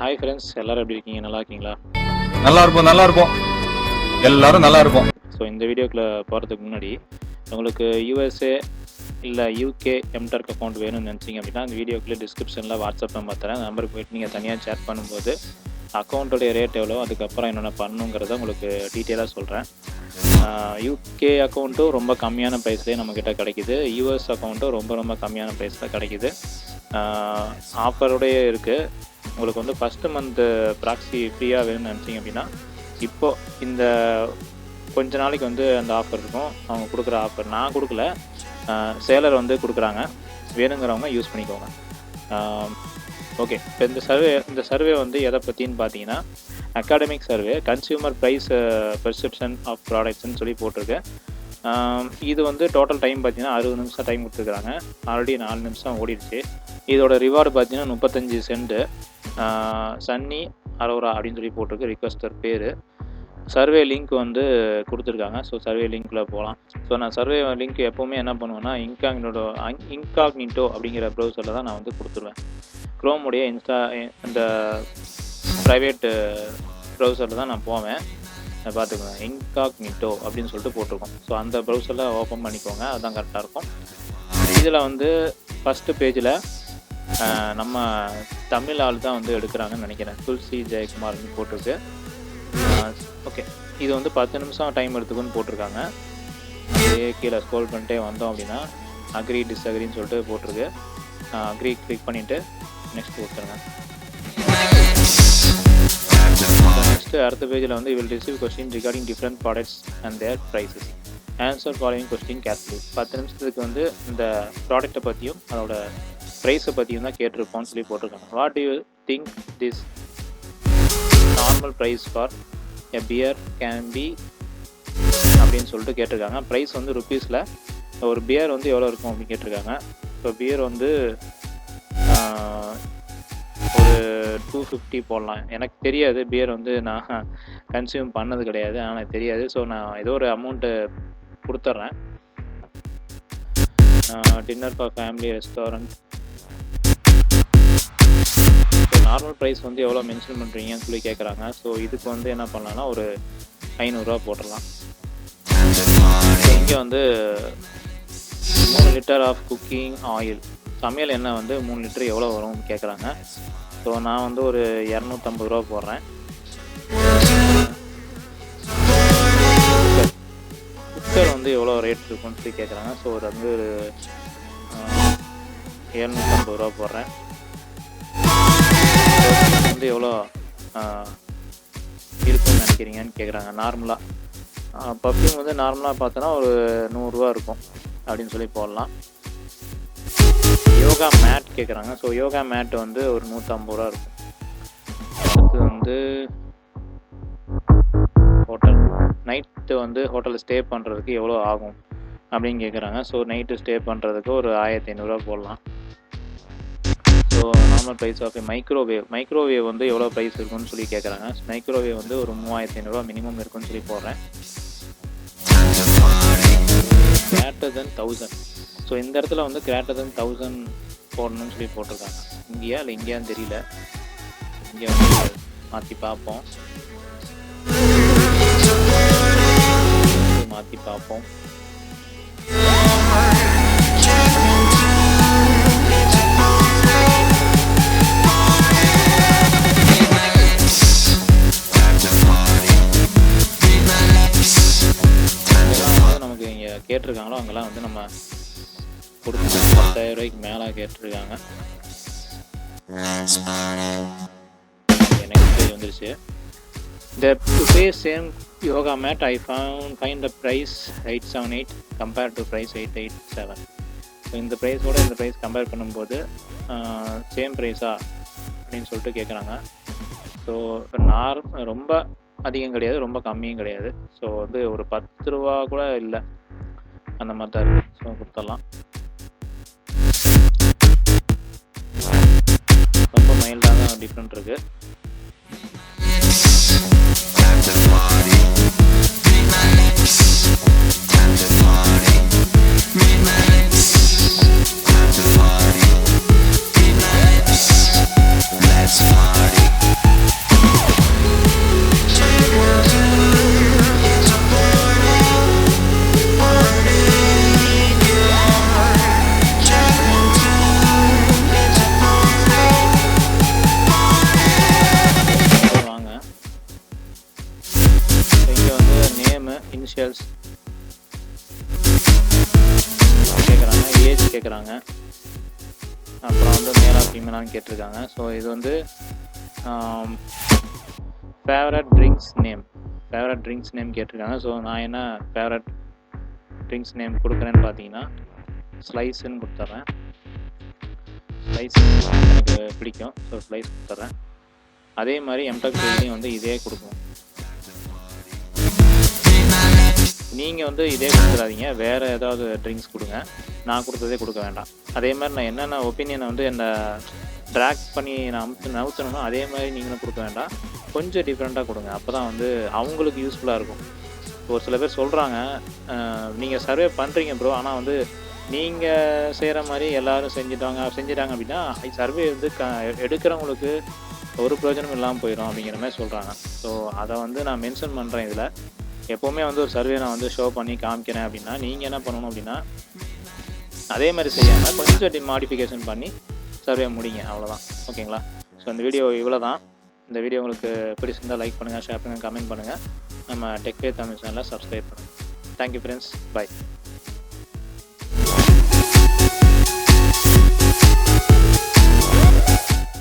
Hi friends எல்லாரும் எப்படி இருக்கீங்க? நல்லா இருக்கீங்களா? நல்லா இருப்போம் நல்லா இருப்போம். எல்லாரும் நல்லா இருப்போம். ஸோ இந்த வீடியோக்குள்ள போகிறதுக்கு முன்னாடி உங்களுக்கு யூஎஸ்ஏ இல்லை யூகே எம்டர்க் அக்கௌண்ட் வேணும்னு நினச்சிங்க அப்படின்னா அந்த வீடியோக்குள்ளே டிஸ்கிரிப்ஷனில் வாட்ஸ்அப் நம்பர் தரேன். அந்த நம்பருக்கு போயிட்டு நீங்கள் தனியாக சேட் பண்ணும்போது அக்கௌண்ட்டோடைய ரேட் எவ்வளோ அதுக்கப்புறம் என்னென்ன பண்ணணுங்கிறத உங்களுக்கு டீட்டெயிலாக சொல்கிறேன் யூகே அக்கௌண்ட்டும் ரொம்ப கம்மியான ப்ரைஸ்லேயே நம்மக்கிட்ட கிடைக்குது. யூஎஸ் அக்கௌண்ட்டும் ரொம்ப ரொம்ப கம்மியான ப்ரைஸில் கிடைக்குது. ஆஃபரோடய இருக்குது உங்களுக்கு வந்து ஃபஸ்ட்டு மந்த்து ப்ராக்ஸி ஃப்ரீயாக வேணும்னு நினச்சிங்க அப்படின்னா இப்போது இந்த கொஞ்ச நாளைக்கு வந்து அந்த ஆஃபர் இருக்கும். அவங்க கொடுக்குற ஆஃபர் நான் கொடுக்கல. சேலர் வந்து கொடுக்குறாங்க. வேணுங்கிறவங்க யூஸ் பண்ணிக்கோங்க. ஓகே இப்போ இந்த சர்வே இந்த சர்வே வந்து எதை பற்றின்னு பார்த்தீங்கன்னா academic survey consumer price perception of ப்ராடக்ட்ஸ்னு சொல்லி போட்டிருக்கு. இது வந்து டோட்டல் டைம் பார்த்தீங்கன்னா அறுபது நிமிஷம் டைம் கொடுத்துருக்குறாங்க. ஆல்ரெடி நாலு நிமிஷம் ஓடிடுச்சு. இதோட ரிவார்டு பார்த்தீங்கன்னா முப்பத்தஞ்சு சென்ட்டு சன்னி அரோரா அப்படின்னு சொல்லி போட்டிருக்கு ரிக்வஸ்டர் பேர். சர்வே லிங்க் வந்து கொடுத்துருக்காங்க. ஸோ சர்வே லிங்க்கில் போகலாம் ஸோ நான் சர்வே லிங்க் எப்போவுமே என்ன பண்ணுவேன்னா இன்காக்னிட்டோ இன்காக்னிட்டோ அப்படிங்கிற ப்ரௌசரில் தான் நான் வந்து கொடுத்துருவேன். க்ரோமுடைய இன்ஸ்டா இந்த ப்ரைவேட்டு ப்ரௌசரில் தான் நான் போவேன். அதை பார்த்துக்கோங்க இன்காக்னிட்டோ அப்படின்னு சொல்லிட்டு போட்டிருக்கோம். ஸோ அந்த ப்ரௌசரில் ஓப்பன் பண்ணிக்கோங்க. அதுதான் கரெக்டாக இருக்கும். இதில் வந்து ஃபஸ்ட்டு பேஜில் நம்ம தமிழ் ஆள் தான் வந்து எடுக்கிறாங்கன்னு நினைக்கிறேன். துல்சி ஜெயக்குமார்னு போட்டிருக்கு. ஓகே. இது வந்து பத்து நிமிஷம் டைம் எடுத்துக்குன்னு போட்டிருக்காங்க. அப்படியே கீழே ஸ்க்ரோல் பண்ணிட்டே வந்தோம் அப்படின்னா அக்ரி டிஸ்அக்ரின்னு சொல்லிட்டு போட்டிருக்கு. அக்ரி கிளிக் பண்ணிவிட்டு நெக்ஸ்ட் கொடுத்துருங்க. நெக்ஸ்ட்டு அடுத்த பேஜில் வந்து will receive question regarding different products and their prices answer following question carefully பத்து நிமிஷத்துக்கு வந்து இந்த ப்ராடக்ட்டை பற்றியும் அதோட ப்ரைஸை பற்றியும் தான் கேட்டிருப்போம்னு சொல்லி போட்டிருக்காங்க. What you think this normal price for a beer can be அப்படின்னு சொல்லிட்டு கேட்டிருக்காங்க. ப்ரைஸ் வந்து ருப்பீஸில் ஒரு பியர் வந்து எவ்வளோ இருக்கும் அப்படின்னு கேட்டிருக்காங்க. இப்போ பியர் வந்து ஒரு டூ ஃபிஃப்டி போடலாம். எனக்கு தெரியாது. பியர் வந்து நான் கன்சியூம் பண்ணது கிடையாது. ஆனால் எனக்கு தெரியாது. ஸோ நான் ஏதோ ஒரு அமௌண்ட்டு கொடுத்துட்றேன் dinner for family restaurant normal price வந்து எவ்வளோ மென்ஷன் பண்ணுறீங்கன்னு சொல்லி கேட்குறாங்க ஸோ இதுக்கு வந்து என்ன பண்ணலாம்னா ஒரு ஐநூறுரூவா போட்டுடலாம். இங்கே வந்து மூணு லிட்டர் ஆஃப் குக்கிங் ஆயில் சமையல் எண்ணெய் வந்து மூணு லிட்டர் எவ்வளோ வரும்னு கேட்குறாங்க ஸோ நான் வந்து ஒரு இரநூத்தம்பது ரூபா போடுறேன். குக்கர் வந்து எவ்வளோ ரேட் இருக்குன்னு சொல்லி கேட்குறாங்க ஸோ அது வந்து ஒரு இரநூத்தம்பது ரூபா போடுறேன். வந்து எவ்வளோ இருக்கும்னு நினைக்கிறீங்கன்னு கேட்குறாங்க நார்மலாக பர்ஃப்யூம் வந்து நார்மலாக பார்த்தோன்னா ஒரு நூறுரூவா இருக்கும் அப்படின்னு சொல்லி போடலாம். யோகா மேட் கேட்குறாங்க ஸோ யோகா மேட் வந்து ஒரு நூற்றம்பது ரூபா இருக்கும். அடுத்து வந்து ஹோட்டல் நைட்டு வந்து ஹோட்டலில் ஸ்டே பண்ணுறதுக்கு எவ்வளோ ஆகும் அப்படின்னு கேட்குறாங்க ஸோ நைட்டு ஸ்டே பண்ணுறதுக்கு ஒரு ஆயிரத்தி ஐநூறுரூவா போடலாம். So normal price of microwave microwave வந்து எவ்வளோ ப்ரைஸ் இருக்குன்னு சொல்லி கேட்குறாங்க மைக்ரோவேவ் வந்து ஒரு மூவாயிரத்தி ஐநூறுரூவா மினிமம் இருக்கும்னு சொல்லி போடுறேன். கிரேட்டர் தென் தௌசண்ட் ஸோ இந்த இடத்துல வந்து கிரேட்டர் தென் தௌசண்ட் போடணும்னு சொல்லி போட்டிருக்காங்க. இங்கேயா இல்லை இங்கேயான்னு தெரியல. இங்கே வந்து மாற்றி பார்ப்போம். மாற்றி பார்ப்போம். கேட்டிருக்காங்களோ அங்கெல்லாம் வந்து நம்ம கொடுத்து பத்தாயிரம் ரூபாய்க்கு மேலே கேட்டிருக்காங்க. எனக்கு பேஜ் வந்துருச்சு. இந்த to pay same yoga mat I found fine the price eight seven eight compare to price eight eight seven so இந்த கூட இந்த ப்ரைஸ் கம்பேர் பண்ணும்போது சேம் ப்ரைஸா அப்படின்னு சொல்லிட்டு கேட்குறாங்க ஸோ நார் ரொம்ப அதிகம் கிடையாது ரொம்ப கம்மியும் கிடையாது. ஸோ வந்து ஒரு பத்து ரூபா கூட இல்லை. அந்த மாதிரி தான் இருக்குது ஸோ கொடுத்துடலாம். ரொம்ப மைல்டாக தான் டிஃப்ரெண்ட் இருக்குது இனிஷியல்ஸ் கேட்குறாங்க ஏஜ் கேட்குறாங்க அப்புறம் வந்து மேலா ஃபீமேலான்னு கேட்டிருக்காங்க. ஸோ இது வந்து favourite drinks name favourite drinks name கேட்டிருக்காங்க. ஸோ நான் என்ன ஃபேவரட் ட்ரிங்க்ஸ் நேம் கொடுக்குறேன்னு பார்த்தீங்கன்னா ஸ்லைஸுன்னு கொடுத்துட்றேன். ஸ்லைஸ் எனக்கு பிடிக்கும். ஸோ ஸ்லைஸ் கொடுத்துட்றேன். அதே மாதிரி எம்டெக் வந்து இதே கொடுக்கும். நீங்கள் வந்து இதே கொடுத்துடாதீங்க வேறு ஏதாவது ட்ரிங்க்ஸ் கொடுங்க. நான் கொடுத்ததே கொடுக்க வேண்டாம். அதே மாதிரி நான் என்னென்ன ஒப்பீனியனை வந்து என்னை ட்ராக் பண்ணி நான் அமுத்து நவுத்தணுமோ அதே மாதிரி நீங்களும் கொடுக்க வேண்டாம். கொஞ்சம் டிஃப்ரெண்ட்டாக கொடுங்க. அப்போ தான் வந்து அவங்களுக்கு யூஸ்ஃபுல்லாக இருக்கும். ஒரு சில பேர் சொல்கிறாங்க நீங்கள் சர்வே பண்ணுறீங்க ப்ரோ ஆனால் வந்து நீங்கள் செய்கிற மாதிரி எல்லாரும் செஞ்சுட்டாங்க செஞ்சிட்டாங்க அப்படின்னா சர்வே வந்து க எடுக்கிறவங்களுக்கு ஒரு பிரயோஜனம் இல்லாமல் போயிடும் அப்படிங்கிற மாதிரி சொல்கிறாங்க ஸோ அதை வந்து நான் மென்ஷன் பண்ணுறேன் இதில். எப்போவுமே வந்து ஒரு சர்வே நான் வந்து ஷோ பண்ணி காமிக்கிறேன் அப்படின்னா நீங்கள் என்ன பண்ணணும் அப்படின்னா அதே மாதிரி செய்யாமல் கொஞ்சம் மாடிஃபிகேஷன் பண்ணி சர்வே முடிங்க அவ்வளோதான் ஓகேங்களா? ஸோ இந்த வீடியோ இவ்வளோ தான் இந்த வீடியோ உங்களுக்கு பிடிச்சிருந்தால் லைக் பண்ணுங்கள் ஷேர் பண்ணுங்கள் கமெண்ட் பண்ணுங்கள் நம்ம டெக்வே தமிழ் சேனலில் சப்ஸ்கிரைப் பண்ணுங்கள் தேங்க்யூ ஃப்ரெண்ட்ஸ் பை